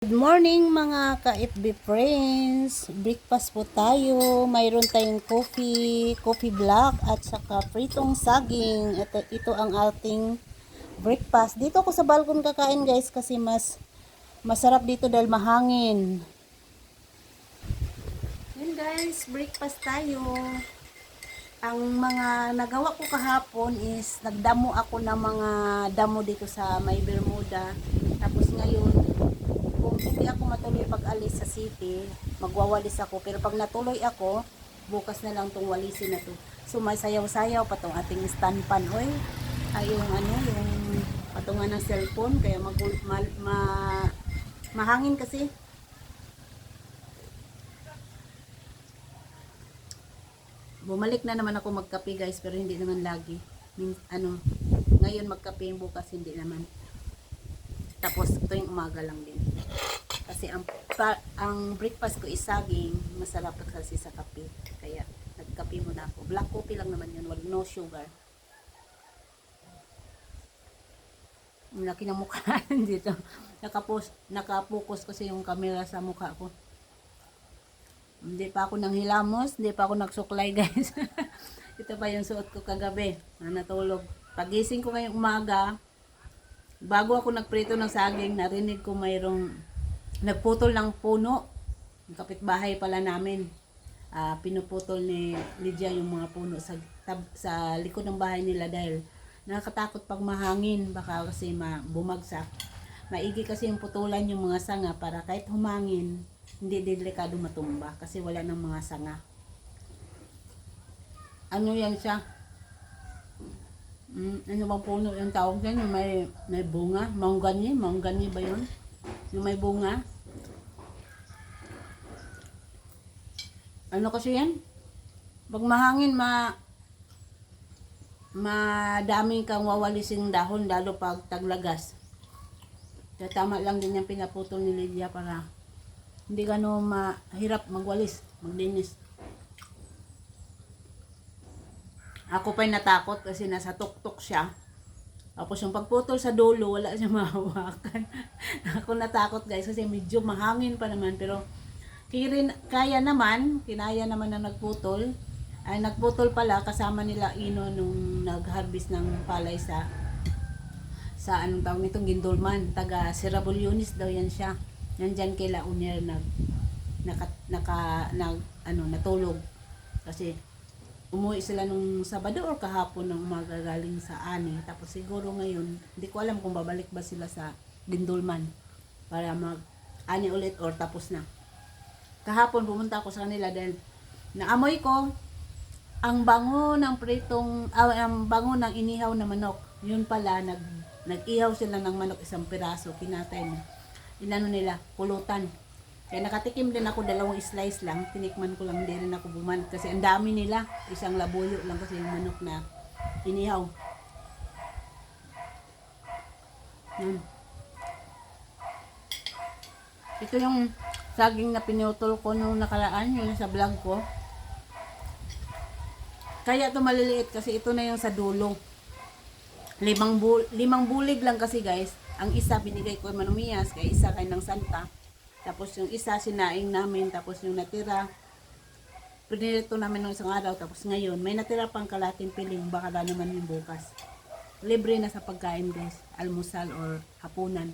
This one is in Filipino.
Good morning mga ka-FB friends. Breakfast po tayo. Mayroon tayong coffee, coffee black at saka pritong saging. Ito, ito ang ating breakfast. Dito ako sa balkon kakain guys kasi mas masarap dito dahil mahangin. Yun guys, breakfast tayo. Ang mga nagawa ko kahapon is nagdamo ako ng mga damo dito sa May Bermuda. Tapos ngayon, kung hindi ako matuloy pag-alis sa city, magwawalis ako. Pero pag natuloy ako, bukas na lang tong walisin na to. So may sayaw-sayaw pa tong ating stand pan. Oy, ay yung ano, yung patungan ng cellphone. Kaya mag, ma, ma, mahangin kasi. Bumalik na naman ako magkape guys, pero hindi naman lagi. Min, ano, ngayon magkape, bukas hindi naman. Tapos tuwing umaga lang din. Kasi ang pa, ang breakfast ko is saging, masarap kasi sa kape. Kaya nagkape muna ako. Black coffee lang naman yun, wag no sugar. Ang laki ng mukha dito. Nakapos, nakapokus kasi yung camera sa mukha ko. Hindi pa ako nang hilamos, hindi pa ako nagsuklay guys. Ito pa yung suot ko kagabi na natulog. Pagising ko ngayong umaga, bago ako nagprito ng saging, narinig ko mayroong nagputol ng puno. Yung kapitbahay pala namin. Ah, pinuputol ni Lydia yung mga puno sa, tab, sa likod ng bahay nila dahil nakakatakot pag mahangin. Baka kasi ma, bumagsak. Maigi kasi yung putulan yung mga sanga para kahit humangin, hindi delikado matumba kasi wala ng mga sanga. Ano yan siya? Mm, ano bang puno yung tawag dyan? Yung may, may bunga? Maunggani? Maunggani ba yun? Yung may bunga? Ano kasi yan? Pag mahangin, ma madaming kang wawalising dahon lalo pag taglagas. Kaya tama lang din yung pinaputol ni Lydia para hindi gano mahirap magwalis, maglinis. Ako pa'y natakot kasi nasa tuktok siya. Tapos yung pagputol sa dulo, wala siya mahawakan. ako natakot guys kasi medyo mahangin pa naman. Pero kirin, kaya naman, kinaya naman na nagputol. Ay nagputol pala kasama nila Ino nung nag-harvest ng palay sa sa anong tawag nitong Gindulman. Taga Sirabulyonis daw yan siya. Nandyan kay La Unier nag naka, naka nag, ano, natulog. Kasi umuwi sila nung Sabado or kahapon ng umaga galing sa Ani. Tapos siguro ngayon, hindi ko alam kung babalik ba sila sa Dindulman para mag Ani ulit or tapos na. Kahapon pumunta ako sa kanila dahil naamoy ko ang bango ng pritong, ah, ang bango ng inihaw na manok. Yun pala, nag, nag-ihaw sila ng manok isang piraso, kinatay na. Inano nila, pulutan. Kaya nakatikim din ako dalawang slice lang. Tinikman ko lang, hindi rin ako buman. Kasi ang dami nila. Isang labuyo lang kasi yung manok na inihaw. Yan. Ito yung saging na pinutol ko nung nakaraan, yung sa vlog ko. Kaya ito maliliit kasi ito na yung sa dulo. Limang, bul limang bulig lang kasi guys. Ang isa binigay ko kay Manumias, kay isa kay ng Santa. Tapos yung isa sinaing namin, tapos yung natira, pinirito namin ng isang araw, tapos ngayon, may natira pang kalating piling, baka na naman yung bukas. Libre na sa pagkain guys, almusal or hapunan.